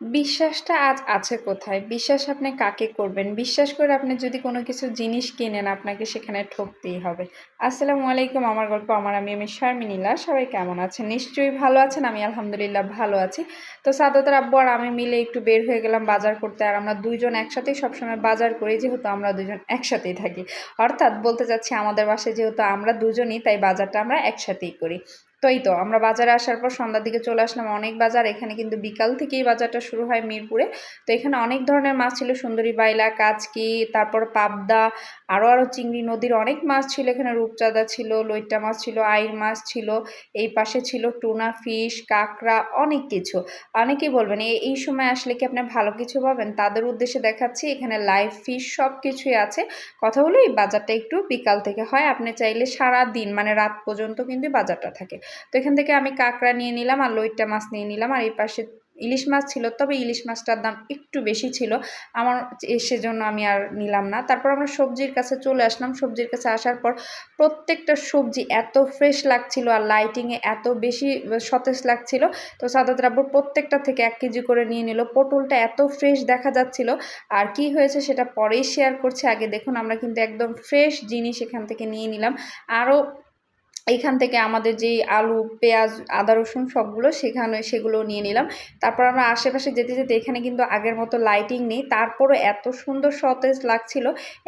বিশ্বাসটা আজ আছে কোথায়? বিশ্বাস আপনি কাকে করবেন? বিশ্বাস করে আপনি যদি কোনো কিছু জিনিস কিনেন আপনাকে সেখানে ঠকতেই হবে। আসসালামু আলাইকুম। আমার গল্প আমার আমি, আমি শারমিনীলা। সবাই কেমন আছেন? নিশ্চয়ই ভালো আছেন। আমি আলহামদুলিল্লাহ ভালো আছি। তো সাদতের আব্বু আর আমি মিলে একটু বের হয়ে গেলাম বাজার করতে। আর আমরা ২ জন একসাথেই সবসময় বাজার করি যেহেতু আমরা দুজন একসাথেই থাকি। অর্থাৎ বলতে চাচ্ছি আমাদের বাসায় যেহেতু আমরা দুজনই তাই বাজারটা আমরা একসাথেই করি। তো এই তো, আমরা বাজারে আসার পর সন্ধ্যার দিকে চলে আসলাম অনেক বাজার, এখানে কিন্তু বিকাল থেকেই বাজারটা শুরু হয় মিরপুরে। তো এখানে অনেক ধরনের মাছ ছিল, সুন্দরী বাইলা, কাচকি, তারপর পাবদা আরও আরও চিংড়ি নদীর অনেক মাছ ছিল, এখানে রূপচাঁদা ছিল, লইট্টা মাছ ছিল, আইর মাছ ছিল, এই পাশে ছিল টুনা ফিশ, কাঁকড়া, অনেক কিছু। অনেকেই বলবেন এই সময় আসলে কি আপনি ভালো কিছু পাবেন? তাদের উদ্দেশ্যে দেখাচ্ছি, এখানে লাইভ ফিশ সব কিছুই আছে। কথা হলো, এই বাজারটা একটু বিকাল থেকে হয়, আপনি চাইলে সারা দিন মানে রাত পর্যন্ত কিন্তু বাজারটা থাকে। তো এখান থেকে আমি কাঁকড়া নিয়ে নিলাম আর লইট্টা মাছ নিয়ে নিলাম। আর এই পাশে ইলিশ মাছ ছিল, তবে ইলিশ মাছটার দাম একটু বেশি ছিল। আমার সেজন্য আমি আর নিলাম না। তারপর আমরা সবজির কাছে চলে আসলাম। সবজির কাছে আসার পর প্রত্যেকটা সবজি এত ফ্রেশ লাগছিল আর লাইটিংয়ে এত বেশি সতেজ লাগছিল। তো সাদাত রাব্বুর প্রত্যেকটা থেকে এক কেজি করে নিয়ে নিল। পটলটা এত ফ্রেশ দেখা যাচ্ছিল। আর কি হয়েছে সেটা পরেই শেয়ার করছে। আগে দেখুন, আমরা কিন্তু একদম ফ্রেশ জিনিস এখান থেকে নিয়ে নিলাম। আরও এইখান থেকে আমাদের যেই আলু, পেঁয়াজ, আদা, রসুন সবগুলো সেখানে সেগুলো নিয়ে নিলাম। তারপর আমরা আশেপাশে যেতে যেতে এখানে কিন্তু আগের মতো লাইটিং নেই। তারপরও এত সুন্দর সতেজ লাগছিল।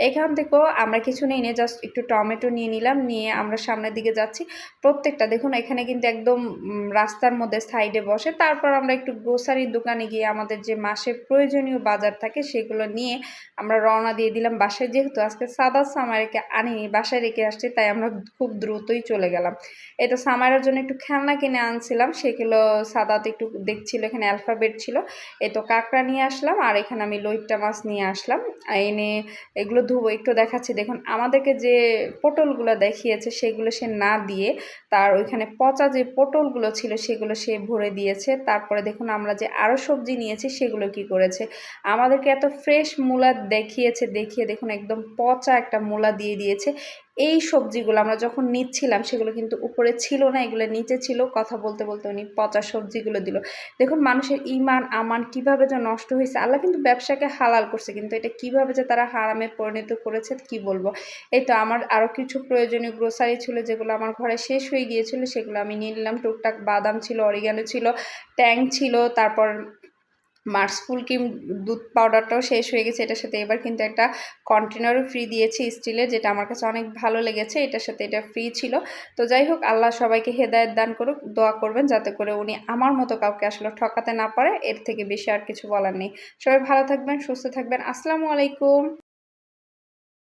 এখান থেকেও আমরা কিছু নেই, নিয়ে জাস্ট একটু টমেটো নিয়ে নিলাম। নিয়ে আমরা সামনের দিকে যাচ্ছি। প্রত্যেকটা দেখুন, এখানে কিন্তু একদম রাস্তার মধ্যে সাইডে বসে। তারপর আমরা একটু গ্রোসারির দোকানে গিয়ে আমাদের যে মাসে প্রয়োজনীয় বাজার থাকে, সেগুলো নিয়ে আমরা রওনা দিয়ে দিলাম বাসায়। যেহেতু আজকে সাদা সামারিকে আনিনি, বাসায় রেখে আসছি, তাই আমরা খুব দ্রুতই চলে চলে গেলাম। তো সামারের জন্য একটু খেলনা কিনে আনছিলাম সেগুলো সাদাতে একটু দেখছিল, এখানে অ্যালফাবেট ছিল। এই তো কাঁকড়া নিয়ে আসলাম আর এখানে আমি লইট্টা মাছ নিয়ে আসলাম। এনে এগুলো ধুবো, একটু দেখাচ্ছি। দেখুন, আমাদেরকে যে পটলগুলো দেখিয়েছে, সেগুলো সে না দিয়ে তার ওইখানে পচা যে পটলগুলো ছিল, সেগুলো সে ভরে দিয়েছে। তারপরে দেখুন, আমরা যে আরও সবজি নিয়েছি, সেগুলো কি করেছে? আমাদেরকে এত ফ্রেশ মূলা দেখিয়েছে, দেখিয়ে দেখুন, একদম পচা একটা মূলা দিয়ে দিয়েছে। এই সবজিগুলো আমরা যখন নিচ্ছিলাম, সেগুলো কিন্তু উপরে ছিল না, এগুলো নিচে ছিল। কথা বলতে বলতে উনি পচা সবজিগুলো দিল। দেখুন, মানুষের ইমান আমান কীভাবে যে নষ্ট হয়েছে, আল্লাহ কিন্তু ব্যবসাকে হালাল করছে, কিন্তু এটা কীভাবে যে তারা হারামে পরিণত করেছে, কি বলব? এই তো আমার আরও কিছু প্রয়োজনীয় গ্রোসারি ছিল, যেগুলো আমার ঘরে শেষ হয়ে গিয়েছিল, সেগুলো আমি নিয়ে নিলাম। টুকটাক বাদাম ছিল অরিগানো ছিল ট্যাং ছিল, তারপর মার্সফুল ক্রিম দুধ পাউডারটাও শেষ হয়ে গেছে, এটার সাথে এবার কিন্তু একটা কন্টেনারও ফ্রি দিয়েছে স্টিলের যেটা আমার কাছে অনেক ভালো লেগেছে, এটার সাথে এটা ফ্রি ছিল। তো যাই হোক, আল্লাহ সবাইকে হেদায়ত দান করুক, দোয়া করবেন যাতে করে উনি আমার মতো কাউকে আসলে ঠকাতে না পারে, এর থেকে বেশি আর কিছু বলার নেই। সবাই ভালো থাকবেন, সুস্থ থাকবেন, আসসালামু আলাইকুম।